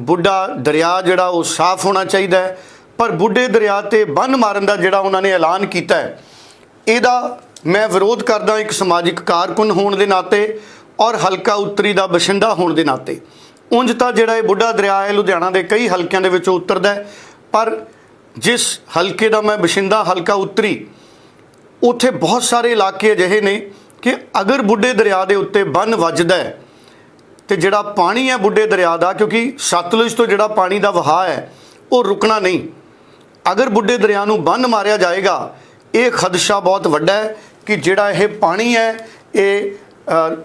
ਬੁੱਢਾ ਦਰਿਆ ਜਿਹੜਾ ਉਹ ਸਾਫ਼ ਹੋਣਾ ਚਾਹੀਦਾ ਹੈ, ਪਰ ਬੁੱਢੇ ਦਰਿਆ ਤੇ ਬੰਨ ਮਾਰਨ ਦਾ ਜਿਹੜਾ ਉਹਨਾਂ ਨੇ ਐਲਾਨ ਕੀਤਾ ਹੈ, ਇਹਦਾ ਮੈਂ ਵਿਰੋਧ ਕਰਦਾ ਇੱਕ ਸਮਾਜਿਕ ਕਾਰਕੁਨ ਹੋਣ ਦੇ ਨਾਤੇ ਔਰ ਹਲਕਾ ਉੱਤਰੀ ਦਾ ਬਸ਼ਿੰਦਾ ਹੋਣ ਦੇ ਨਾਤੇ। ਉਂਝ ਤਾਂ ਜਿਹੜਾ ਇਹ ਬੁੱਢਾ ਦਰਿਆ ਹੈ, ਲੁਧਿਆਣਾ ਦੇ ਕਈ ਹਲਕਿਆਂ ਦੇ ਵਿੱਚੋਂ ਉਤਰਦਾ ਹੈ, ਪਰ ਜਿਸ ਹਲਕੇ ਦਾ ਮੈਂ ਬਸ਼ਿੰਦਾ ਹਲਕਾ ਉੱਤਰੀ, ਉੱਥੇ ਬਹੁਤ ਸਾਰੇ ਇਲਾਕੇ ਅਜਿਹੇ ਨੇ ਕਿ ਅਗਰ ਬੁੱਢੇ ਦਰਿਆ ਦੇ ਉੱਤੇ ਬੰਨ ਵੱਜਦਾ ਹੈ ਤੇ ਜਿਹੜਾ ਪਾਣੀ ਹੈ ਬੁੱਢੇ ਦਰਿਆ ਦਾ, ਕਿਉਂਕਿ ਸਤਲੁਜ ਤੋਂ ਜਿਹੜਾ ਪਾਣੀ ਦਾ ਵਹਾਅ ਹੈ, ਉਹ ਰੁਕਣਾ ਨਹੀਂ। ਅਗਰ ਬੁੱਢੇ ਦਰਿਆ ਨੂੰ ਬੰਨ ਮਾਰਿਆ ਜਾਏਗਾ, ਇਹ ਖਦਸ਼ਾ ਬਹੁਤ ਵੱਡਾ ਹੈ ਕਿ ਜਿਹੜਾ ਇਹ ਪਾਣੀ ਹੈ, ਇਹ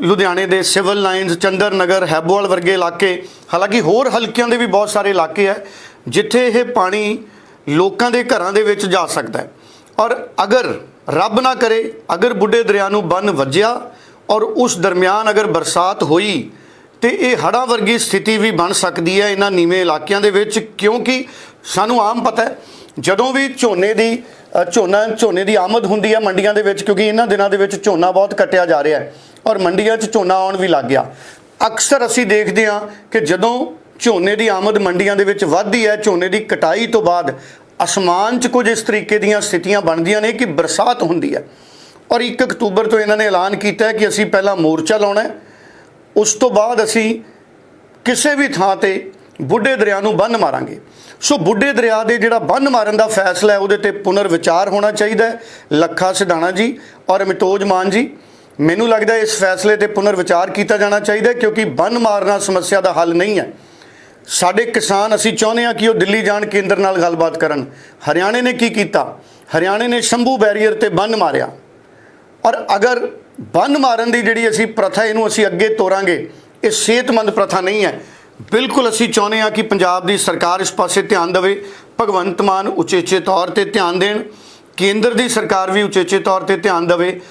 ਲੁਧਿਆਣੇ ਦੇ ਸਿਵਲ ਲਾਈਨਸ ਚੰਦਰ ਨਗਰ ਹੈਬੋਵਾਲ ਵਰਗੇ ਇਲਾਕੇ, ਹਾਲਾਂਕਿ ਹੋਰ ਹਲਕਿਆਂ ਦੇ ਵੀ ਬਹੁਤ ਸਾਰੇ ਇਲਾਕੇ ਹੈ, ਜਿੱਥੇ ਇਹ ਪਾਣੀ ਲੋਕਾਂ ਦੇ ਘਰਾਂ ਦੇ ਵਿੱਚ ਜਾ ਸਕਦਾ ਹੈ। ਔਰ ਅਗਰ ਰੱਬ ਨਾ ਕਰੇ, ਅਗਰ ਬੁੱਢੇ ਦਰਿਆ ਨੂੰ ਬੰਨ ਵੱਜਿਆ, ਔਰ ਉਸ ਦਰਮਿਆਨ ਅਗਰ ਬਰਸਾਤ ਹੋਈ ਤੇ ਇਹ ਹੜ੍ਹਾਂ ਵਰਗੀ ਸਥਿਤੀ ਵੀ ਬਣ ਸਕਦੀ ਹੈ ਇਹਨਾਂ ਨੀਵੇਂ ਇਲਾਕਿਆਂ ਦੇ ਵਿੱਚ, ਕਿਉਂਕਿ ਸਾਨੂੰ ਆਮ ਪਤਾ ਹੈ, ਜਦੋਂ ਵੀ ਝੋਨੇ ਦੀ ਝੋਨਾ, ਝੋਨੇ ਦੀ ਆਮਦ ਹੁੰਦੀ ਹੈ ਮੰਡੀਆਂ ਦੇ ਵਿੱਚ, ਕਿਉਂਕਿ ਇਹਨਾਂ ਦਿਨਾਂ ਦੇ ਵਿੱਚ ਝੋਨਾ ਬਹੁਤ ਕੱਟਿਆ ਜਾ ਰਿਹਾ ਹੈ ਔਰ ਮੰਡੀਆਂ 'ਚ ਝੋਨਾ ਆਉਣ ਵੀ ਲੱਗ ਗਿਆ। ਅਕਸਰ ਅਸੀਂ ਦੇਖਦੇ ਹਾਂ ਕਿ ਜਦੋਂ ਝੋਨੇ ਦੀ ਆਮਦ ਮੰਡੀਆਂ ਦੇ ਵਿੱਚ ਵੱਧਦੀ ਹੈ, ਝੋਨੇ ਦੀ ਕਟਾਈ ਤੋਂ ਬਾਅਦ ਅਸਮਾਨ 'ਚ ਕੁਝ ਇਸ ਤਰੀਕੇ ਦੀਆਂ ਸਥਿਤੀਆਂ ਬਣਦੀਆਂ ਨੇ ਕਿ ਬਰਸਾਤ ਹੁੰਦੀ ਹੈ। ਔਰ 1 ਅਕਤੂਬਰ ਤੋਂ ਇਹਨਾਂ ਨੇ ਐਲਾਨ ਕੀਤਾ ਹੈ ਕਿ ਅਸੀਂ ਪਹਿਲਾਂ ਮੋਰਚਾ ਲਾਉਣਾ ਹੈ ਉਸ ਤੋਂ ਬਾਅਦ ਅਸੀਂ ਕਿਸੇ ਵੀ ਥਾਂ ਤੇ ਬੁੱਢੇ ਦਰਿਆ ਨੂੰ ਬੰਨ ਮਾਰਾਂਗੇ। ਸੋ ਬੁੱਢੇ ਦਰਿਆ ਦੇ ਜਿਹੜਾ ਬੰਨ ਮਾਰਨ ਦਾ ਫੈਸਲਾ ਹੈ, ਉਹਦੇ ਤੇ ਪੁਨਰ ਵਿਚਾਰ ਹੋਣਾ ਚਾਹੀਦਾ ਹੈ। ਲੱਖਾ ਸਿਧਾਣਾ ਜੀ ਔਰ ਅਮਿਤੋਜ ਮਾਨ ਜੀ, ਮੈਨੂੰ ਲੱਗਦਾ ਇਸ ਫੈਸਲੇ ਤੇ ਪੁਨਰ ਵਿਚਾਰ ਕੀਤਾ ਜਾਣਾ ਚਾਹੀਦਾ ਕਿਉਂਕਿ ਬੰਨ ਮਾਰਨਾ ਸਮੱਸਿਆ ਦਾ ਹੱਲ ਨਹੀਂ ਹੈ। ਸਾਡੇ ਕਿਸਾਨ, ਅਸੀਂ ਚਾਹੁੰਦੇ ਹਾਂ ਕਿ ਉਹ ਦਿੱਲੀ ਜਾਣ ਕੇਂਦਰ ਨਾਲ ਗੱਲਬਾਤ ਕਰਨ। ਹਰਿਆਣੇ ਨੇ ਕੀ ਕੀਤਾ? ਹਰਿਆਣੇ ਨੇ ਸ਼ੰਭੂ ਬੈਰੀਅਰ ਤੇ ਬੰਨ ਮਾਰਿਆ। ਔਰ ਅਗਰ ਬੰਨ ਮਾਰਨ ਦੀ ਜਿਹੜੀ ਅਸੀਂ ਪ੍ਰਥਾ, ਇਹਨੂੰ ਅਸੀਂ ਅੱਗੇ ਤੋਰਾਂਗੇ। ਇਹ ਸਿਹਤਮੰਦ ਪ੍ਰਥਾ ਨਹੀਂ ਹੈ। ਬਿਲਕੁਲ ਅਸੀਂ ਚਾਹੁੰਦੇ ਹਾਂ ਕਿ ਪੰਜਾਬ ਦੀ ਸਰਕਾਰ ਇਸ ਪਾਸੇ ਧਿਆਨ ਦੇਵੇ। ਭਗਵੰਤ ਮਾਨ ਉਚੇਚੇ ਤੌਰ ਤੇ ਧਿਆਨ ਦੇਣ। ਕੇਂਦਰ ਦੀ ਸਰਕਾਰ ਵੀ ਉਚੇਚੇ ਤੌਰ ਤੇ ਧਿਆਨ ਦੇਵੇ।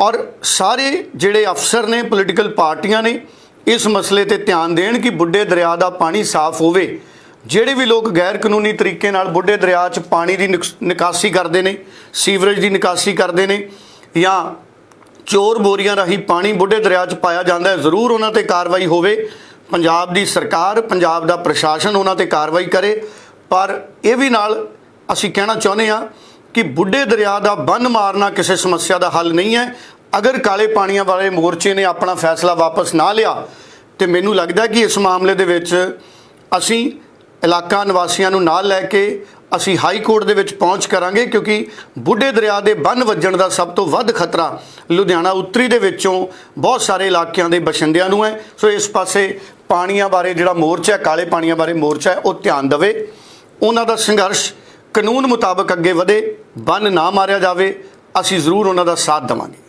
ਔਰ ਸਾਰੇ ਜਿਹੜੇ ਅਫਸਰ ਨੇ ਪੋਲੀਟੀਕਲ ਪਾਰਟੀਆਂ ਨੇ, ਇਸ ਮਸਲੇ ਤੇ ਧਿਆਨ ਦੇਣ ਕਿ ਬੁੱਢੇ ਦਰਿਆ ਦਾ ਪਾਣੀ ਸਾਫ਼ ਹੋਵੇ। ਜਿਹੜੇ ਵੀ ਲੋਕ ਗੈਰ ਕਾਨੂੰਨੀ ਤਰੀਕੇ ਨਾਲ ਬੁੱਢੇ ਦਰਿਆ 'ਚ ਪਾਣੀ ਦੀ ਨਿਕਸ- ਨਿਕਾਸੀ ਕਰਦੇ ਨੇ, ਸੀਵਰੇਜ ਦੀ ਨਿਕਾਸੀ ਕਰਦੇ ਨੇ ਜਾਂ ਚੋਰ ਬੋਰੀਆਂ ਰਾਹੀਂ ਪਾਣੀ ਬੁੱਢੇ ਦਰਿਆ 'ਚ ਪਾਇਆ ਜਾਂਦਾ ਹੈ। ਜ਼ਰੂਰ ਉਹਨਾਂ ਤੇ ਕਾਰਵਾਈ ਹੋਵੇ। ਪੰਜਾਬ ਦੀ ਸਰਕਾਰ, ਪੰਜਾਬ ਦਾ ਪ੍ਰਸ਼ਾਸਨ ਉਹਨਾਂ ਤੇ ਕਾਰਵਾਈ ਕਰੇ। ਪਰ ਇਹ ਵੀ ਨਾਲ ਅਸੀਂ ਕਹਿਣਾ ਚਾਹੁੰਦੇ ਹਾਂ ਕਿ ਬੁੱਢੇ ਦਰਿਆ ਦਾ ਬੰਨ ਮਾਰਨਾ ਕਿਸੇ ਸਮੱਸਿਆ ਦਾ ਹੱਲ ਨਹੀਂ ਹੈ। ਅਗਰ ਕਾਲੇ ਪਾਣੀਆਂ ਵਾਲੇ ਮੋਰਚੇ ਨੇ ਆਪਣਾ ਫੈਸਲਾ ਵਾਪਸ ਨਾ ਲਿਆ, ਤੇ ਮੈਨੂੰ ਲੱਗਦਾ ਕਿ ਇਸ ਮਾਮਲੇ ਦੇ ਵਿੱਚ ਅਸੀਂ ਇਲਾਕਾ ਨਿਵਾਸੀਆਂ ਨੂੰ ਨਾਲ ਲੈ ਕੇ ਅਸੀਂ ਹਾਈ ਕੋਰਟ ਦੇ ਵਿੱਚ ਪਹੁੰਚ ਕਰਾਂਗੇ ਕਿਉਂਕਿ ਬੁੱਢੇ ਦਰਿਆ ਦੇ ਬੰਨ ਵੱਜਣ ਦਾ ਸਭ ਤੋਂ ਵੱਧ ਖਤਰਾ ਲੁਧਿਆਣਾ ਉੱਤਰੀ ਦੇ ਵਿੱਚੋਂ ਬਹੁਤ ਸਾਰੇ ਇਲਾਕਿਆਂ ਦੇ ਬਸ਼ਿੰਦਿਆਂ ਨੂੰ ਹੈ। ਸੋ ਇਸ ਪਾਸੇ ਪਾਣੀਆਂ ਬਾਰੇ ਜਿਹੜਾ ਮੋਰਚਾ ਹੈ, ਕਾਲੇ ਪਾਣੀਆਂ ਬਾਰੇ ਮੋਰਚਾ ਹੈ ਉਹ ਧਿਆਨ ਦੇਵੇ। ਉਹਨਾਂ ਦਾ ਸੰਘਰਸ਼ ਕਾਨੂੰਨ ਮੁਤਾਬਕ ਅੱਗੇ ਵਧੇ ਬੰਨ ਨਾ ਮਾਰਿਆ ਜਾਵੇ ਅਸੀਂ ਜ਼ਰੂਰ ਉਹਨਾਂ ਦਾ ਸਾਥ ਦੇਵਾਂਗੇ।